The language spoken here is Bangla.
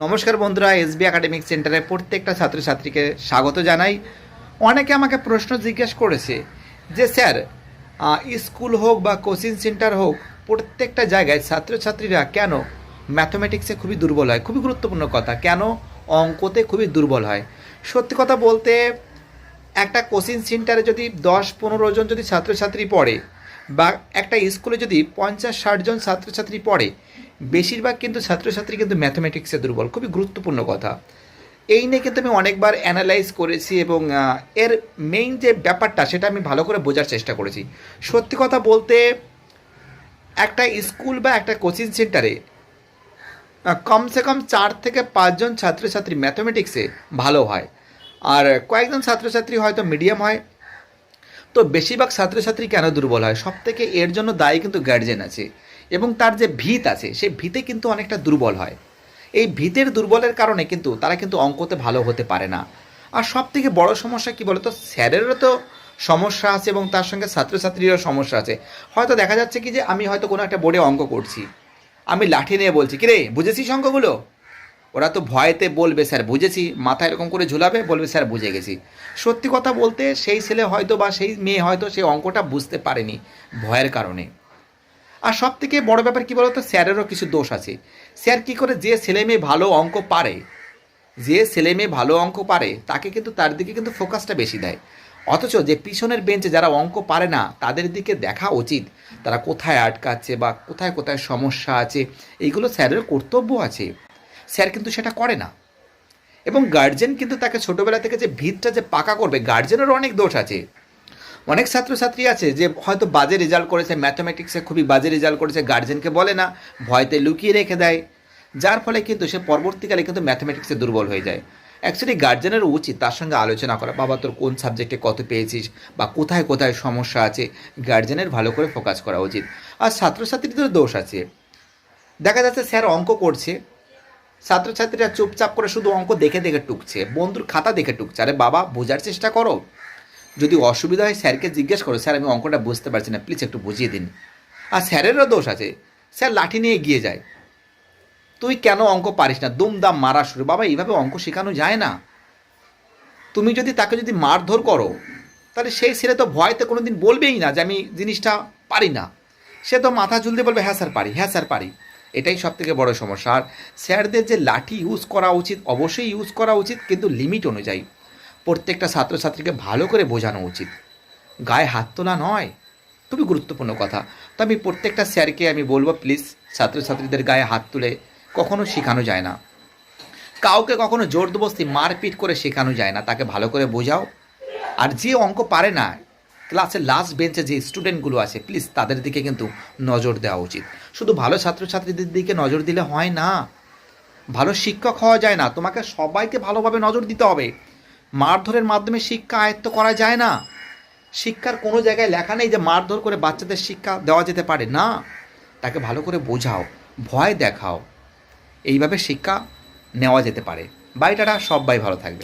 নমস্কার বন্ধুরা, এসবি একাডেমিক সেন্টারে প্রত্যেকটা ছাত্রছাত্রীকে স্বাগত জানাই। অনেকে আমাকে প্রশ্ন জিজ্ঞেস করেছে যে, স্যার স্কুল হোক বা কোচিং সেন্টার হোক, প্রত্যেকটা জায়গায় ছাত্রছাত্রীরা কেন ম্যাথমেটিক্সে খুবই দুর্বল হয়? খুবই গুরুত্বপূর্ণ কথা। কেন অঙ্কতে খুবই দুর্বল হয়? সত্যি কথা বলতে, একটা কোচিং সেন্টারে যদি দশ পনেরো জন যদি ছাত্রছাত্রী পড়ে বা একটা স্কুলে যদি পঞ্চাশ ষাট জন ছাত্রছাত্রী পড়ে বেশিরভাগ কিন্তু ছাত্রছাত্রী কিন্তু ম্যাথমেটিক্সে দুর্বল, খুবই গুরুত্বপূর্ণ কথা। এই নিয়ে কিন্তু আমি অনেকবার অ্যানালাইজ করেছি এবং এর মেইন যে ব্যাপারটা সেটা আমি ভালো করে বোঝার চেষ্টা করেছি। সত্যি কথা বলতে, একটা স্কুল বা একটা কোচিং সেন্টারে কমসে কম চার থেকে পাঁচজন ছাত্রছাত্রী ম্যাথমেটিক্সে ভালো হয়। আর কয়েকজন ছাত্রছাত্রী হয়তো মিডিয়াম হয়। তো বেশিরভাগ ছাত্রছাত্রী কেন দুর্বল হয়? সব থেকে এর জন্য দায়ী কিন্তু গার্জেন আছে। এবং তার যে ভিত আছে, সেই ভিতে কিন্তু অনেকটা দুর্বল হয়। এই ভিতের দুর্বলের কারণে কিন্তু তারা কিন্তু অঙ্কতে ভালো হতে পারে না। আর সব থেকে বড় সমস্যা কি বলতো? স্যারেরও তো সমস্যা আছে এবং তার সঙ্গে ছাত্রছাত্রীরও সমস্যা আছে। হয়তো দেখা যাচ্ছে কি যে আমি হয়তো কোনো একটা বোর্ডে অঙ্ক করছি। আমি লাঠি নিয়ে বলছি, কিরে, বুঝেছিস অঙ্কগুলো? ওরা তো ভয়েতে বলবে, স্যার, বুঝেছি। মাথা এরকম করে ঝুলাবে, বলবে, স্যার, বুঝে গেছি। সত্যি কথা বলতে, সেই ছেলে হয়তো বা সেই মেয়ে হয়তো সেই অঙ্কটা বুঝতে পারেনি ভয়ের কারণে। আর সব থেকে বড় ব্যাপার কী বলতো? স্যারেরও কিছু দোষ আছে। স্যার কী করে যে ছেলে মেয়ে ভালো অঙ্ক পারে, যে ছেলে মেয়ে ভালো অঙ্ক পারে, তাকে কিন্তু তার দিকে কিন্তু ফোকাসটা বেশি দেয়। অথচ যে পিছনের বেঞ্চে যারা অঙ্ক পারে না, তাদের দিকে দেখা উচিত। তারা কোথায় আটকাচ্ছে বা কোথায় কোথায় সমস্যা আছে, এইগুলো স্যারের কর্তব্য আছে। স্যার কিন্তু সেটা করে না। এবং গার্জেন কিন্তু তাকে ছোটোবেলা থেকে যে ভিতটা যে পাকা করবে গার্জেনেরও অনেক দোষ আছে। অনেক ছাত্রছাত্রী আছে যে হয়তো বাজে রেজাল্ট করেছে ম্যাথমেটিক্সে খুবই বাজে রেজাল্ট করেছে গার্জেনকে বলে না, ভয়তে লুকিয়ে রেখে দেয়। যার ফলে কিন্তু সে পরবর্তীকালে কিন্তু ম্যাথমেটিক্সে দুর্বল হয়ে যায়। অ্যাকচুয়ালি গার্জেনের উচিত তার সঙ্গে আলোচনা করা, বাবা তোর কোন সাবজেক্টে কত পেয়েছিস বা কোথায় কোথায় সমস্যা আছে গার্জেনের ভালো করে ফোকাস করা উচিত। আর ছাত্রছাত্রীদের দোষ আছে। দেখা যাচ্ছে স্যার অঙ্ক করছে, ছাত্রছাত্রীরা চুপচাপ করে শুধু অঙ্ক দেখে দেখে টুকছে, বন্ধুর খাতা দেখে টুকছে। আরে বাবা, বোঝার চেষ্টা করো। যদি অসুবিধা হয় স্যারকে জিজ্ঞেস করো, স্যার, আমি অঙ্কটা বুঝতে পারছি না, প্লিজ একটু বুঝিয়ে দিন। আর স্যারেরও দোষ আছে, স্যার লাঠি নিয়ে এগিয়ে যায়। তুই কেন অঙ্ক পারিস না? দুমদাম মারা শুরু। বাবা, এইভাবে অঙ্ক শেখানো যায় না। তুমি যদি তাকে যদি মারধর করো, তাহলে সেই ছেলে তো ভয়তে কোনো দিন বলবেই না যে আমি জিনিসটা পারি না। সে তো মাথা ঝুলতে বলবে হ্যাঁ স্যার, পারি হ্যাঁ স্যার, পারি। এটাই সব থেকে বড় সমস্যা। আর স্যারদের যে লাঠি ইউজ করা উচিত, অবশ্যই ইউজ করা উচিত, কিন্তু লিমিট অনুযায়ী। প্রত্যেকটা ছাত্রছাত্রীকে ভালো করে বোঝানো উচিত। গায়ে হাত তোলা নয়, খুবই গুরুত্বপূর্ণ কথা। তো আমি প্রত্যেকটা স্যারকে আমি বলব প্লিজ ছাত্রছাত্রীদের গায়ে হাত তুলে কখনো শেখানো যায় না। কাউকে কখনো জোরদবস্তি মারপিট করে শেখানো যায় না। তাকে ভালো করে বোঝাও। আর যে অঙ্ক পারে না, ক্লাসের লাস্ট বেঞ্চে যে স্টুডেন্টগুলো আছে প্লিজ তাদের দিকে কিন্তু নজর দেওয়া উচিত। শুধু ভালো ছাত্রছাত্রীদের দিকে নজর দিলে হয় না। ভালো শিক্ষক হওয়া যায় না। তোমাকে সবাইকে ভালোভাবে নজর দিতে হবে। মারধরের মাধ্যমে শিক্ষা আয়ত্ত করা যায় না। শিক্ষার কোনো জায়গায় লেখা নেই যে মারধর করে বাচ্চাদের শিক্ষা দেওয়া যেতে পারে। না, তাকে ভালো করে বোঝাও, ভয় দেখাও। এইভাবে শিক্ষা নেওয়া যেতে পারে। বাড়িটা সবাই ভালো থাকবে।